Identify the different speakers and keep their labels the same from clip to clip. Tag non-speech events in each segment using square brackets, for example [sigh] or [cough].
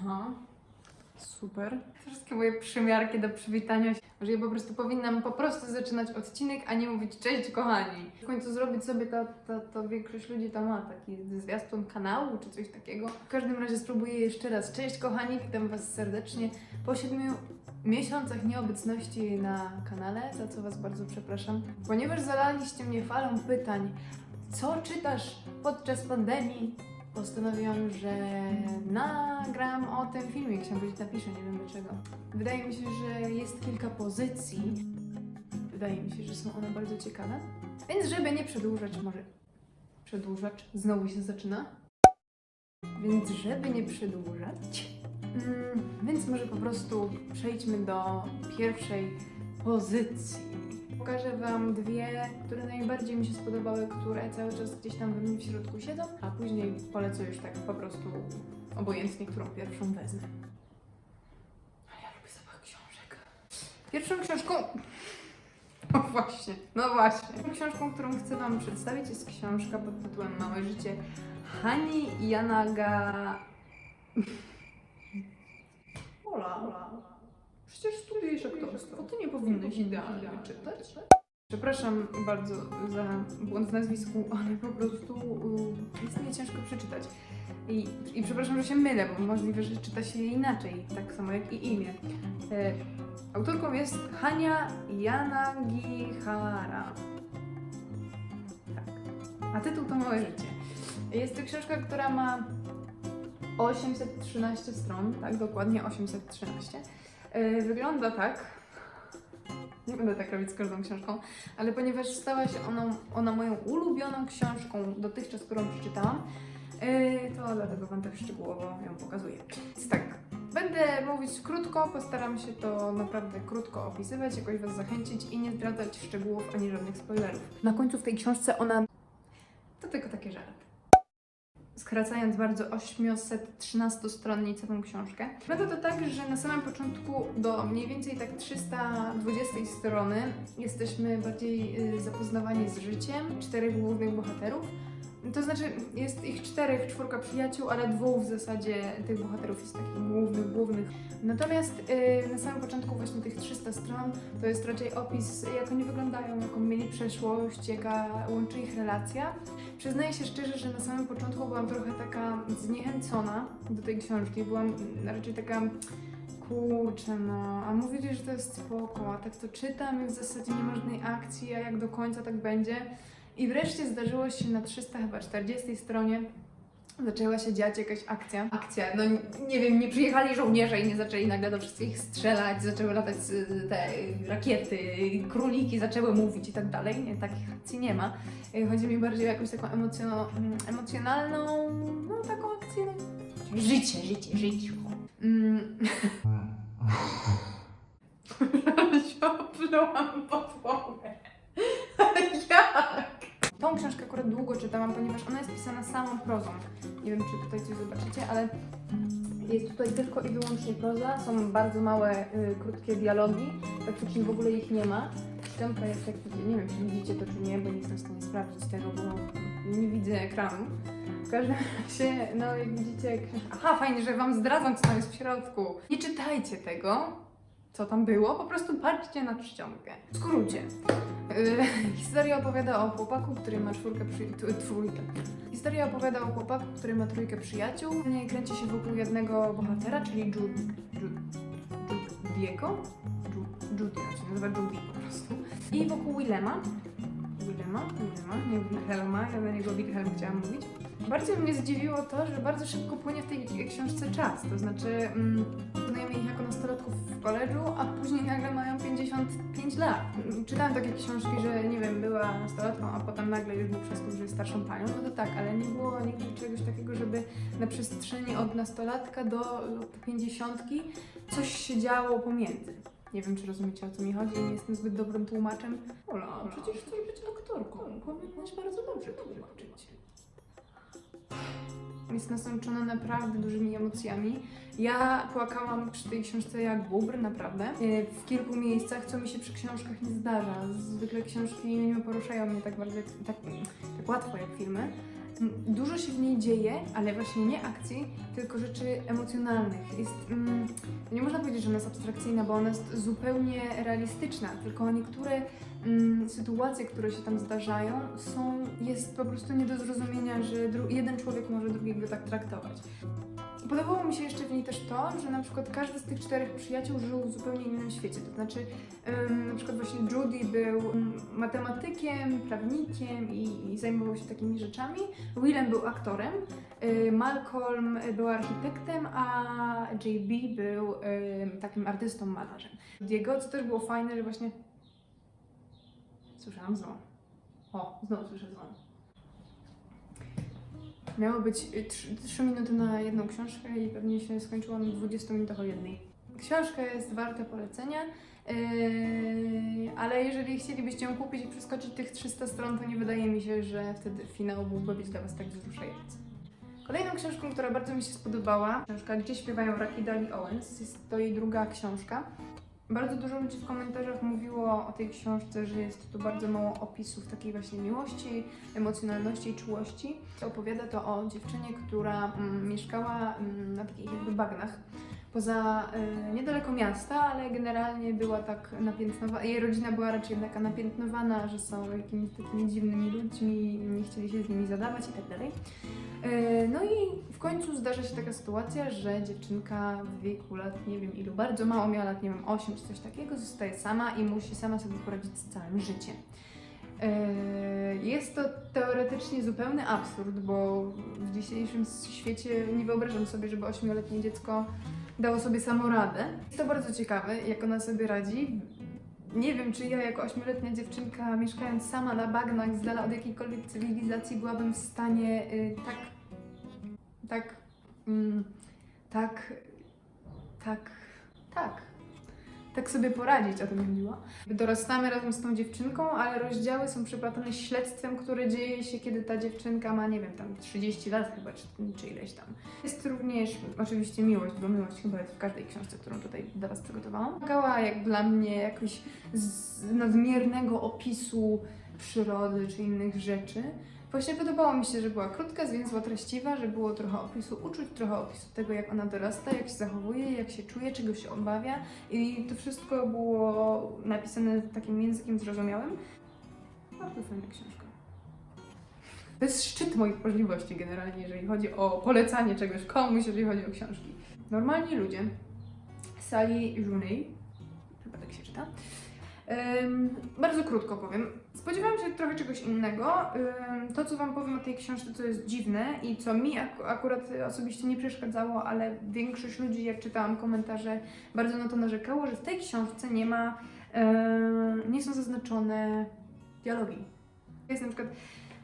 Speaker 1: Aha. Super. Wszystkie moje przymiarki do przywitania się. Że ja po prostu powinnam po prostu zaczynać odcinek, a nie mówić cześć kochani. W końcu zrobić sobie to, to, to większość ludzi to ma taki zwiastun kanału czy coś takiego. W każdym razie spróbuję jeszcze raz. Cześć kochani, witam was serdecznie po siedmiu miesiącach nieobecności na kanale, za co was bardzo przepraszam. Ponieważ zalaliście mnie falą pytań, co czytasz podczas pandemii, postanowiłam, że nagram o tym filmie. Chciałam powiedzieć, napiszę, nie wiem dlaczego. Wydaje mi się, że jest kilka pozycji. Wydaje mi się, że są one bardzo ciekawe. Więc żeby nie przedłużać, może przedłużacz znowu się zaczyna. Więc żeby nie przedłużać, mm, więc może po prostu przejdźmy do pierwszej pozycji. Pokażę Wam dwie, które najbardziej mi się spodobały, które cały czas gdzieś tam we mnie w środku siedzą, a później polecę już tak po prostu obojętnie, którą pierwszą wezmę. Ale ja lubię zapach książek. Pierwszą książką... [laughs] No właśnie, no właśnie. Pierwszą książką, którą chcę Wam przedstawić jest książka pod tytułem Małe życie Hani Janaga... [laughs] Ola, przecież studiujesz aktorstwo, ty nie powinnaś idealnie czytać. Przepraszam bardzo za błąd w nazwisku, [laughs] ale po prostu y, jest mi ciężko przeczytać. I, I przepraszam, że się mylę, bo możliwe, że czyta się je inaczej, tak samo jak i imię. E, autorką jest Hania Yanagihara. Tak. A tytuł to Małe życie. Jest to książka, która ma 813 stron, tak, dokładnie 813. E, Wygląda tak. Nie będę tak robić z każdą książką, ale ponieważ stała się ona, ona moją ulubioną książką dotychczas, którą przeczytałam, e, to dlatego Wam tak szczegółowo ją pokazuję. Więc tak, będę mówić krótko, postaram się to naprawdę krótko opisywać, jakoś Was zachęcić i nie zdradzać szczegółów ani żadnych spoilerów. Na końcu w tej książce ona... To tylko takie żarty skracając bardzo 813-stronnicową książkę. Wygląda to tak, że na samym początku do mniej więcej tak 320 strony jesteśmy bardziej y, zapoznawani z życiem czterech głównych bohaterów. To znaczy, jest ich czterech, czwórka przyjaciół, ale dwóch w zasadzie tych bohaterów jest takich głównych, głównych. Natomiast y, na samym początku właśnie tych 300 stron to jest raczej opis, jak oni wyglądają, jaką mieli przeszłość, jaka łączy ich relacja. Przyznaję się szczerze, że na samym początku byłam trochę taka zniechęcona do tej książki. Byłam raczej taka, kurczę no, a mówili, że to jest spoko, a tak to czytam i w zasadzie nie ma żadnej akcji, a jak do końca tak będzie. I wreszcie zdarzyło się na 340 stronie zaczęła się dziać jakaś akcja. Akcja, no nie wiem, nie przyjechali żołnierze i nie zaczęli nagle do wszystkich strzelać, zaczęły latać y, te rakiety, króliki zaczęły mówić i tak dalej. Nie, takich akcji nie ma. Y, Chodzi mi bardziej o jakąś taką mm, emocjonalną, no taką akcję, no, życie, życie, życie. Mm. [laughs] się oplułam podłogę. [laughs] Jak? Tą książkę akurat długo czytałam, ponieważ ona jest pisana samą prozą. Nie wiem, czy tutaj coś zobaczycie, ale jest tutaj tylko i wyłącznie proza. Są bardzo małe, y, krótkie dialogi. Praktycznie w ogóle ich nie ma. Czcionka jest, widzicie, nie wiem, czy widzicie to, czy nie, bo nie jestem w stanie sprawdzić tego, bo nie widzę ekranu. W każdym razie, no jak widzicie, książka... Aha, fajnie, że Wam zdradzam, co tam jest w środku. Nie czytajcie tego, co tam było, po prostu patrzcie na czcionkę. W skrócie. Yy, [laughs] historia opowiada o chłopaku, który ma czwórkę przy... tu- trójkę. Historia opowiada o chłopaku, który ma trójkę przyjaciół. Nie kręci się wokół jednego bohatera, czyli. Judiego? Ju- Judy, on się nazywa Judy po prostu. I wokół Willema. Willema? Willema, nie Wilhelma, ja na niego Wilhelm chciałam mówić. Bardzo mnie zdziwiło to, że bardzo szybko płynie w tej książce czas. To znaczy, mm, poznajemy ich jako nastolatków w koledżu, a później nagle mają 55 lat. Czytałam takie książki, że nie wiem, była nastolatką, a potem nagle już był przeskok, że jest starszą panią. No to tak, ale nie było nigdy czegoś takiego, żeby na przestrzeni od nastolatka do 50 coś się działo pomiędzy. Nie wiem, czy rozumiecie o co mi chodzi, nie jestem zbyt dobrym tłumaczem. Ola, przecież chcesz być aktorką, powinnaś bardzo dobrze tłumaczyć jest nasączona naprawdę dużymi emocjami. Ja płakałam przy tej książce jak bubr, naprawdę. E, W kilku miejscach, co mi się przy książkach nie zdarza. Zwykle książki nie poruszają mnie tak bardzo, tak, tak łatwo jak filmy. Dużo się w niej dzieje, ale właśnie nie akcji, tylko rzeczy emocjonalnych. Jest, mm, nie można powiedzieć, że ona jest abstrakcyjna, bo ona jest zupełnie realistyczna, tylko niektóre mm, sytuacje, które się tam zdarzają, są, jest po prostu nie do zrozumienia, że jeden człowiek może drugiego tak traktować. Podobało mi się jeszcze w niej też to, że na przykład każdy z tych czterech przyjaciół żył w zupełnie innym świecie. To znaczy, na przykład właśnie Judy był ym, matematykiem, prawnikiem i, i zajmował się takimi rzeczami. Willem był aktorem, y, Malcolm był architektem, a JB był takim artystą, malarzem. Diego, co też było fajne, że właśnie... Słyszałam dzwon. O, znowu słyszę dzwon. Miało być 3 minuty na jedną książkę i pewnie się skończyło na 20 minutach o jednej. Książka jest warta polecenia, yy, ale jeżeli chcielibyście ją kupić i przeskoczyć tych 300 stron, to nie wydaje mi się, że wtedy finał byłby być dla Was tak wzruszający. Kolejną książką, która bardzo mi się spodobała, książka Gdzie śpiewają raki Dali Owens, jest to jej druga książka. Bardzo dużo ludzi w komentarzach mówiło o tej książce, że jest tu bardzo mało opisów takiej właśnie miłości, emocjonalności i czułości. Opowiada to o dziewczynie, która mm, mieszkała mm, na takich jakby bagnach poza y, niedaleko miasta, ale generalnie była tak napiętnowana, jej rodzina była raczej taka napiętnowana, że są jakimiś takimi dziwnymi ludźmi, nie chcieli się z nimi zadawać i tak dalej. Y, No i w końcu zdarza się taka sytuacja, że dziewczynka w wieku lat nie wiem ilu, bardzo mało miała lat, nie wiem, 8 czy coś takiego, zostaje sama i musi sama sobie poradzić z całym życiem. Yy, Jest to teoretycznie zupełny absurd, bo w dzisiejszym świecie nie wyobrażam sobie, żeby ośmioletnie dziecko dało sobie samo radę. Jest to bardzo ciekawe, jak ona sobie radzi. Nie wiem, czy ja jako ośmioletnia dziewczynka, mieszkając sama na bagnach, z dala od jakiejkolwiek cywilizacji, byłabym w stanie y, tak, tak, mm, tak, tak, tak, tak sobie poradzić, o to mi chodziło. Dorastamy razem z tą dziewczynką, ale rozdziały są przeplatane śledztwem, które dzieje się, kiedy ta dziewczynka ma, nie wiem, tam 30 lat chyba, czy, czy ileś tam. Jest również oczywiście miłość, bo miłość chyba jest w każdej książce, którą tutaj dla Was przygotowałam. Wymagała jak dla mnie jakoś nadmiernego opisu przyrody czy innych rzeczy. Właśnie podobało mi się, że była krótka, zwięzła, treściwa, że było trochę opisu uczuć, trochę opisu tego, jak ona dorasta, jak się zachowuje, jak się czuje, czego się obawia. I to wszystko było napisane takim językiem zrozumiałym. Bardzo fajna książka. To jest szczyt moich możliwości generalnie, jeżeli chodzi o polecanie czegoś komuś, jeżeli chodzi o książki. Normalni ludzie. Sally Rooney, chyba tak się czyta. Bardzo krótko powiem. Spodziewałam się trochę czegoś innego. To, co Wam powiem o tej książce, co jest dziwne i co mi ak- akurat osobiście nie przeszkadzało, ale większość ludzi, jak czytałam komentarze, bardzo na to narzekało, że w tej książce nie ma, nie są zaznaczone dialogi. Jest na przykład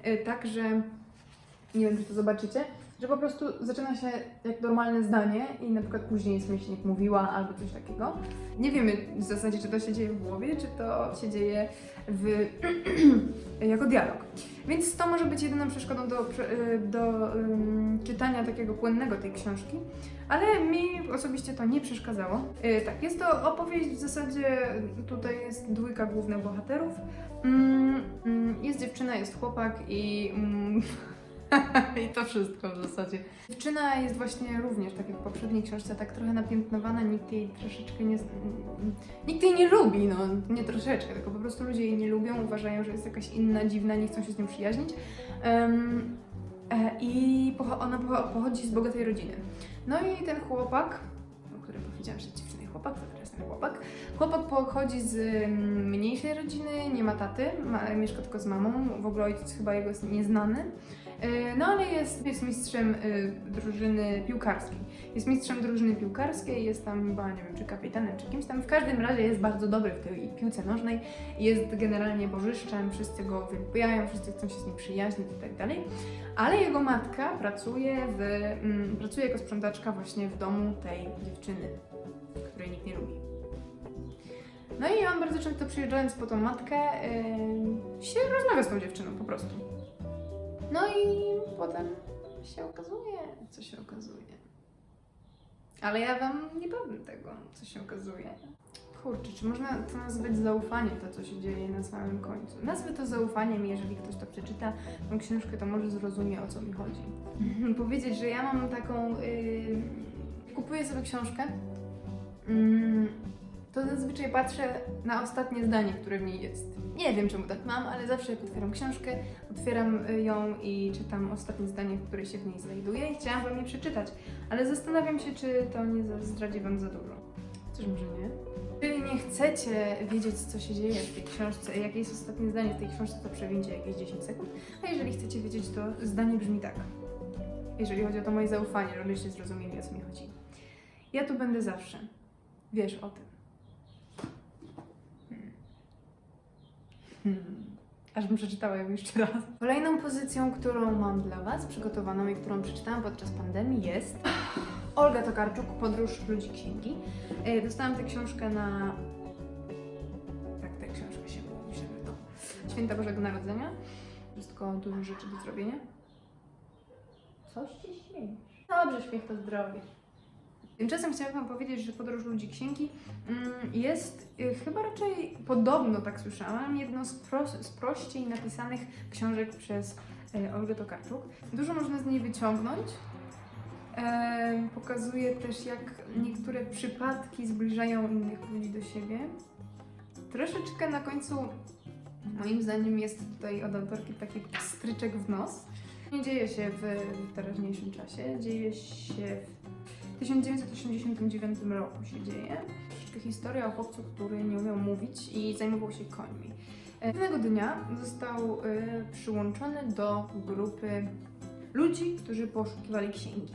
Speaker 1: y, tak, że nie wiem, czy to zobaczycie, że po prostu zaczyna się jak normalne zdanie i na przykład później jest myślnik mówiła albo coś takiego. Nie wiemy w zasadzie, czy to się dzieje w głowie, czy to się dzieje w, [clears throat] jako dialog. Więc to może być jedyną przeszkodą do, y, do ym, czytania takiego płynnego tej książki, ale mi osobiście to nie przeszkadzało. Y, tak, jest to opowieść w zasadzie, tutaj jest dwójka głównych bohaterów. Mm, mm, jest dziewczyna, jest chłopak i... Mm, [laughs] [laughs] I to wszystko w zasadzie. Dziewczyna jest właśnie również, tak jak w poprzedniej książce, tak trochę napiętnowana, nikt jej troszeczkę nie... Nikt jej nie lubi, no nie troszeczkę, tylko po prostu ludzie jej nie lubią, uważają, że jest jakaś inna, dziwna, nie chcą się z nią przyjaźnić. Em, e, I ona pocho- pochodzi z bogatej rodziny. No i ten chłopak, o którym powiedziałam, że dziewczyna chłopak, to teraz ten chłopak. Chłopak pochodzi z mm, mniejszej rodziny, nie ma taty, ma, mieszka tylko z mamą, w ogóle ojciec chyba jego jest nieznany. E, No ale jest, jest mistrzem y, drużyny piłkarskiej. Jest mistrzem drużyny piłkarskiej, jest tam chyba, nie wiem, czy kapitanem, czy kimś tam. W każdym razie jest bardzo dobry w tej piłce nożnej. Jest generalnie bożyszczem, wszyscy go wylubiają, wszyscy chcą się z nim przyjaźnić i tak dalej. Ale jego matka pracuje, w, mm, pracuje jako sprzątaczka właśnie w domu tej dziewczyny, której nikt nie lubi. No i on bardzo często przyjeżdżając po tą matkę, yy, się rozmawia z tą dziewczyną po prostu. No i potem się okazuje, co się okazuje. Ale ja wam nie powiem tego, co się okazuje. Kurczę, czy można to nazwać zaufaniem, to co się dzieje na samym końcu? Nazwę to zaufaniem jeżeli ktoś to przeczyta, tą książkę, to może zrozumie o co mi chodzi. [laughs] Powiedzieć, że ja mam taką... Yy, kupuję sobie książkę, mm, zazwyczaj patrzę na ostatnie zdanie, które w niej jest. Nie wiem czemu tak mam, ale zawsze jak otwieram książkę, otwieram y, ją i czytam ostatnie zdanie, które się w niej znajduje i chciałam wam je przeczytać, ale zastanawiam się, czy to nie zdradzi wam za dużo. Coś może nie? Jeżeli nie chcecie wiedzieć, co się dzieje w tej książce, jakie jest ostatnie zdanie w tej książce, to przewincie jakieś 10 sekund. A jeżeli chcecie wiedzieć, to zdanie brzmi tak. Jeżeli chodzi o to moje zaufanie, żebyście zrozumieli, o co mi chodzi. Ja tu będę zawsze. Wiesz o tym. Hmm. Aż bym przeczytała ją jeszcze raz. Kolejną pozycją, którą mam dla Was przygotowaną i którą przeczytałam podczas pandemii jest [laughs] Olga Tokarczuk, Podróż ludzi księgi. E, Dostałam tę książkę na... Tak, tę książkę się mówi, to. Święta Bożego Narodzenia. Wszystko dużo rzeczy do zrobienia. Coś Ci śmiejesz? Dobrze, śmiech to zdrowie. Tymczasem chciałabym Wam powiedzieć, że Podróż Ludzi Księgi mm, jest y, chyba raczej, podobno tak słyszałam, jedną z, pro, z prościej napisanych książek przez y, Olgę Tokarczuk. Dużo można z niej wyciągnąć. Pokazuje też, jak niektóre przypadki zbliżają innych ludzi do siebie. Troszeczkę na końcu, moim zdaniem, jest tutaj od autorki taki stryczek w nos. Nie dzieje się w, w teraźniejszym czasie, dzieje się w 1989 roku się dzieje. Troszeczkę historia o chłopcu, który nie umiał mówić i zajmował się końmi. E, Pewnego dnia został e, przyłączony do grupy ludzi, którzy poszukiwali księgi.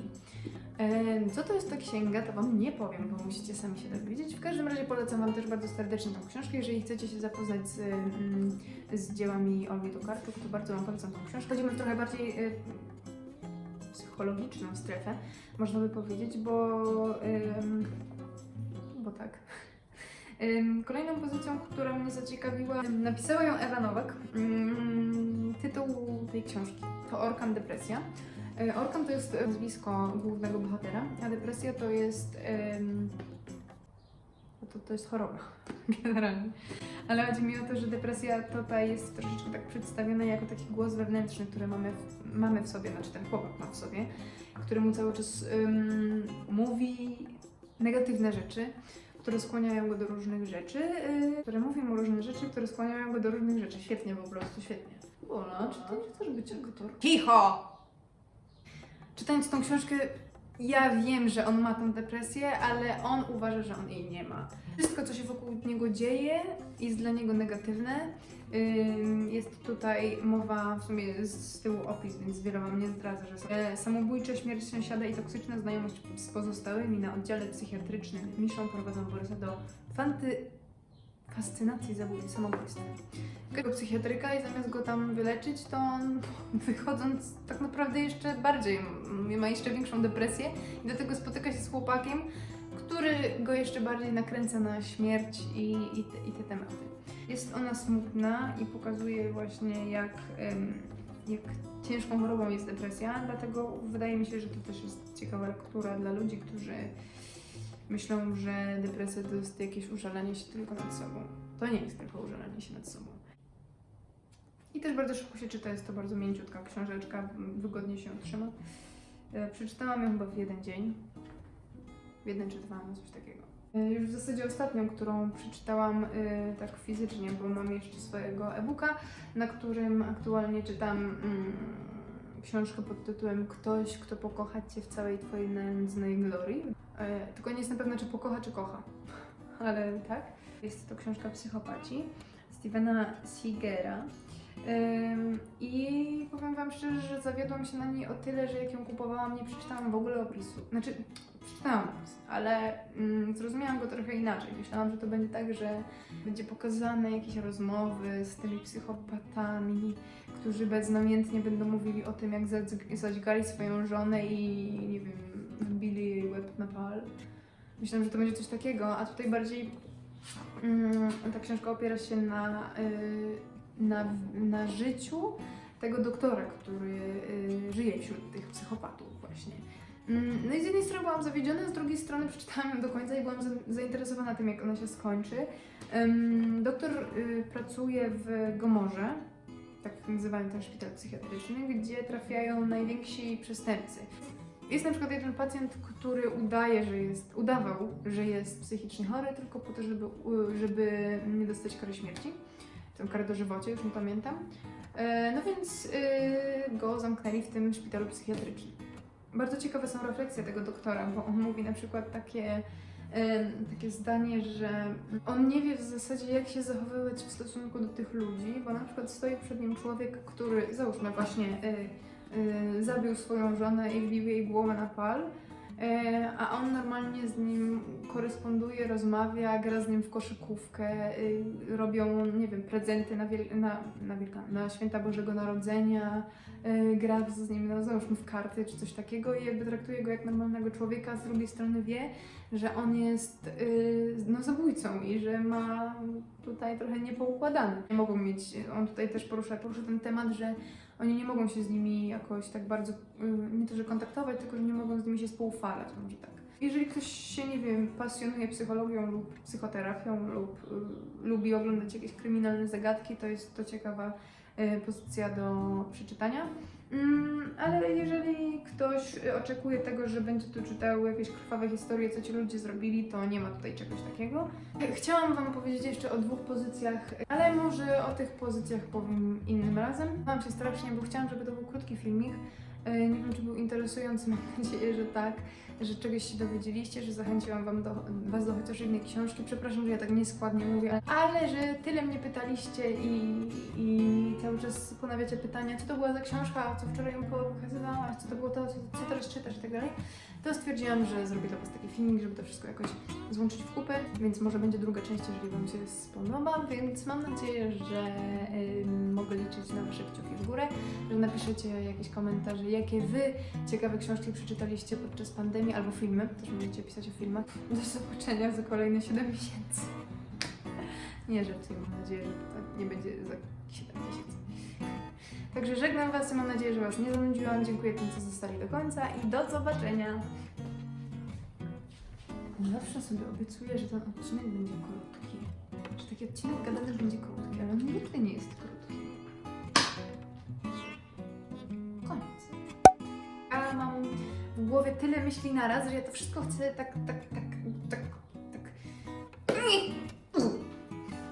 Speaker 1: E, Co to jest ta księga, to Wam nie powiem, bo musicie sami się dowiedzieć. W każdym razie polecam Wam też bardzo serdecznie tą książkę. Jeżeli chcecie się zapoznać z, mm, z dziełami Olgi Tokarczuk, to bardzo Wam polecam tą książkę. Chodzimy w trochę bardziej psychologiczną strefę, można by powiedzieć, bo, ym, bo tak. Ym, Kolejną pozycją, która mnie zaciekawiła, napisała ją Ewa Nowak. Ym, Tytuł tej książki to Orkan Depresja. Y, Orkan to jest nazwisko głównego bohatera, a depresja to jest. ym, to, to jest choroba, [laughs] generalnie. Ale chodzi mi o to, że depresja tutaj jest troszeczkę tak przedstawiona jako taki głos wewnętrzny, który mamy w, mamy w sobie, znaczy ten chłopak ma w sobie, który mu cały czas ym, mówi negatywne rzeczy, które skłaniają go do różnych rzeczy, yy, które mówią mu różne rzeczy, które skłaniają go do różnych rzeczy. Świetnie po prostu, świetnie. Ola, czy ty chcesz być aktorką? Cicho! Czytając tą książkę, ja wiem, że on ma tą depresję, ale on uważa, że on jej nie ma. Wszystko, co się wokół niego dzieje, jest dla niego negatywne. Jest tutaj mowa, w sumie z tyłu opis, więc wiele wam nie zdradza, że e, samobójcza śmierć sąsiada i toksyczna znajomość z pozostałymi na oddziale psychiatrycznym Miszą prowadzą Borysa do fanty... fascynacji zabójcy samobójstwem. Tego psychiatryka i zamiast go tam wyleczyć, to on wychodząc tak naprawdę jeszcze bardziej, m- ma jeszcze większą depresję i do tego spotyka się z chłopakiem, który go jeszcze bardziej nakręca na śmierć i, i, te, i te tematy. Jest ona smutna i pokazuje właśnie jak, jak ciężką chorobą jest depresja, dlatego wydaje mi się, że to też jest ciekawa lektura dla ludzi, którzy myślą, że depresja to jest jakieś użalanie się tylko nad sobą. To nie jest tylko użalanie się nad sobą. I też bardzo szybko się czyta, jest to bardzo mięciutka książeczka, wygodnie się trzyma. E, Przeczytałam ją chyba w jeden dzień. W jeden czy dwa, no coś takiego. E, Już w zasadzie ostatnią, którą przeczytałam e, tak fizycznie, bo mam jeszcze swojego e-booka, na którym aktualnie czytam mm, książkę pod tytułem Ktoś, kto pokocha Cię w całej Twojej nędznej glorii. E, Tylko nie jest na pewno, czy pokocha, czy kocha. Ale tak. Jest to książka Psychopaci Stevena Seagera. I powiem Wam szczerze, że zawiodłam się na niej o tyle, że jak ją kupowałam, nie przeczytałam w ogóle opisu. Znaczy, przeczytałam ale mm, zrozumiałam go trochę inaczej. Myślałam, że to będzie tak, że będzie pokazane jakieś rozmowy z tymi psychopatami, którzy beznamiętnie będą mówili o tym, jak zadź- zadźgali swoją żonę i nie wiem, wbili jej łeb na pal. Myślałam, że to będzie coś takiego, a tutaj bardziej mm, ta książka opiera się na, y, na, na życiu tego doktora, który y, żyje wśród tych psychopatów właśnie. Mm, No i z jednej strony byłam zawiedziona, z drugiej strony przeczytałam ją do końca i byłam za- zainteresowana tym, jak ona się skończy. Doktor y, pracuje w Gomorze, tak nazywają ten szpital psychiatryczny, gdzie trafiają najwięksi przestępcy. Jest na przykład jeden pacjent, który udaje, że jest, udawał, że jest psychicznie chory, tylko po to, żeby, żeby nie dostać kary śmierci. Tę karę dożywocie, już nie pamiętam. E, No więc y, go zamknęli w tym szpitalu psychiatrycznym. Bardzo ciekawe są refleksje tego doktora, bo on mówi na przykład takie, em, takie zdanie, że on nie wie w zasadzie jak się zachowywać w stosunku do tych ludzi, bo na przykład stoi przed nim człowiek, który załóżmy właśnie zabił swoją żonę i wbił jej głowę na pal, e, a on normalnie z nim koresponduje, rozmawia, gra z nim w koszykówkę, y, robią, nie wiem, prezenty na, wiel- na, na, Wielka- na święta Bożego Narodzenia, y, gra z nim, no załóżmy w karty czy coś takiego i jakby traktuje go jak normalnego człowieka, z drugiej strony wie, że on jest y, no, zabójcą i że ma tutaj trochę niepoukładane. Nie mogą mieć, on tutaj też porusza, porusza ten temat, że oni nie mogą się z nimi jakoś tak bardzo, y, nie to, że kontaktować, tylko że nie mogą z nimi się spoufalać, może tak. Jeżeli ktoś się, nie wiem, pasjonuje psychologią lub psychoterapią lub y, lubi oglądać jakieś kryminalne zagadki, to jest to ciekawa y, pozycja do przeczytania. Mm, ale jeżeli ktoś oczekuje tego, że będzie tu czytał jakieś krwawe historie, co ci ludzie zrobili, to nie ma tutaj czegoś takiego. Chciałam Wam powiedzieć jeszcze o dwóch pozycjach, ale może o tych pozycjach powiem innym razem. Mam się strasznie, bo chciałam, żeby to był krótki filmik. E, Nie wiem, czy był interesujący, mam nadzieję, że tak, że czegoś się dowiedzieliście, że zachęciłam wam do, Was do chociaż jednej książki. Przepraszam, że ja tak nieskładnie mówię, ale że tyle mnie pytaliście i, i cały czas ponawiacie pytania, co to była za książka, co wczoraj ją pokazywałaś, co to było to, co, co teraz czytasz i tak dalej. To stwierdziłam, że zrobię dla Was taki filmik, żeby to wszystko jakoś złączyć w kupę, więc może będzie druga część, jeżeli Wam się spodoba, więc mam nadzieję, że ym, mogę liczyć na Wasze kciuki w górę, że napiszecie jakieś komentarze, jakie Wy ciekawe książki przeczytaliście podczas pandemii, albo filmy, też możecie pisać o filmach. [laughs] Do zobaczenia za kolejne 7 miesięcy. Nie żartuję, mam nadzieję, że to nie będzie za 7 miesięcy. Także żegnam Was i mam nadzieję, że Was nie zanudziłam. Dziękuję tym, co zostali do końca i do zobaczenia. Zawsze sobie obiecuję, że ten odcinek będzie krótki. Że taki odcinek gadany będzie krótki, ale on nigdy nie jest głowie tyle myśli naraz, że ja to wszystko chcę tak, tak, tak, tak, tak.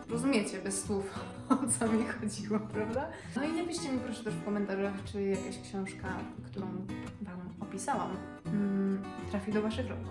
Speaker 1: Rozumiecie bez słów, [laughs] o co mi chodziło, prawda? No i napiszcie mi proszę też w komentarzach, czy jakaś książka, którą Wam opisałam, mm, trafi do Waszych rąk.